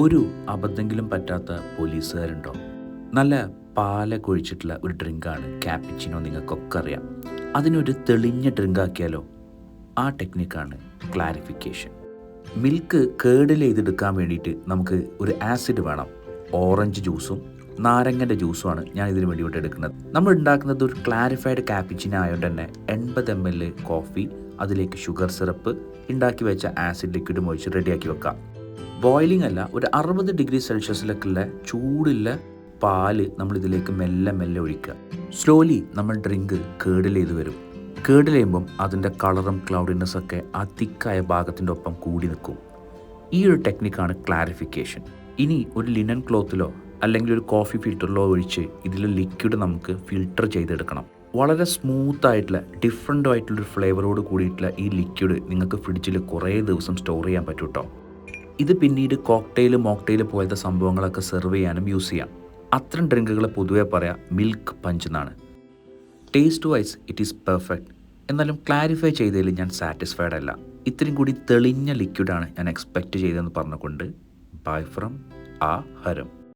ഒരു അബദ്ധമെങ്കിലും പറ്റാത്ത പോലീസുകാരുണ്ടോ? നല്ല പാല ഒഴിച്ചിട്ടുള്ള ഒരു ഡ്രിങ്കാണ് ക്യാപ്പിച്ചിനോ നിങ്ങൾക്കൊക്കെ അറിയാം. അതിനൊരു തെളിഞ്ഞ ഡ്രിങ്ക് ആക്കിയാലോ ആ ടെക്നിക്കാണ് ക്ലാരിഫിക്കേഷൻ. മിൽക്ക് കേടിൽ ചെയ്തെടുക്കാൻ വേണ്ടിയിട്ട് നമുക്ക് ഒരു ആസിഡ് വേണം. ഓറഞ്ച് ജ്യൂസും നാരങ്ങന്റെ ജ്യൂസുമാണ് ഞാൻ ഇതിന് വേണ്ടിയിട്ട് എടുക്കുന്നത്. നമ്മൾ ഉണ്ടാക്കുന്നത് ഒരു ക്ലാരിഫൈഡ് ക്യാപ്പിച്ചിന ആയതുകൊണ്ട് തന്നെ എൺപത് എം എൽ കോഫി അതിലേക്ക് ഷുഗർ സിറപ്പ് ഉണ്ടാക്കി വെച്ച ആസിഡ് ലിക്വിഡും ഒഴിച്ച് റെഡിയാക്കി വെക്കാം. ബോയിലിംഗ് അല്ല ഒരു അറുപത് ഡിഗ്രി സെൽഷ്യസിലൊക്കെയുള്ള ചൂടുള്ള പാൽ നമ്മൾ ഇതിലേക്ക് മെല്ലെ മെല്ലെ ഒഴിക്കുക. സ്ലോലി നമ്മൾ ഡ്രിങ്ക് കേടിൽ ചെയ്ത് വരും. കേടിൽ ചെയ്യുമ്പം അതിന്റെ കളറും ക്ലൗഡിനെസ് ഒക്കെ ആ തിക്കായ ഭാഗത്തിന്റെ ഒപ്പം കൂടി നിൽക്കും. ഈ ഒരു ടെക്നിക്കാണ് ക്ലാരിഫിക്കേഷൻ ഇനി ഒരു ലിനൻ ക്ലോത്തിലോ അല്ലെങ്കിൽ ഒരു കോഫി ഫിൽറ്ററിലോ ഒഴിച്ച് ഇതിൽ ലിക്വിഡ് നമുക്ക് ഫിൽട്ടർ ചെയ്തെടുക്കണം. വളരെ സ്മൂത്ത് ആയിട്ടുള്ള ഡിഫറെന്റ് ആയിട്ടുള്ളൊരു ഫ്ലേവറോട് കൂടിയിട്ടുള്ള ഈ ലിക്വിഡ് നിങ്ങൾക്ക് ഫ്രിഡ്ജിൽ കുറേ ദിവസം സ്റ്റോർ ചെയ്യാൻ പറ്റും കേട്ടോ ഇത് പിന്നീട് കോക്ടെയിൽ മോക്ടെയിൽ പോലത്തെ സംഭവങ്ങളൊക്കെ സെർവ് ചെയ്യാനും യൂസ് ചെയ്യാം. അത്തരം ഡ്രിങ്കുകൾ പൊതുവെ പറയാം മിൽക്ക് പഞ്ച് എന്നാണ്. Taste wise it is perfect എന്നാലും ക്ലാരിഫൈ ചെയ്തതിൽ ഞാൻ സാറ്റിസ്ഫൈഡ് അല്ല. ഇത്രയും കൂടി തെളിഞ്ഞ ലിക്വിഡാണ് ഞാൻ എക്സ്പെക്റ്റ് ചെയ്തതെന്ന് പറഞ്ഞുകൊണ്ട് ബൈ ഫ്രം ആ ഹരം.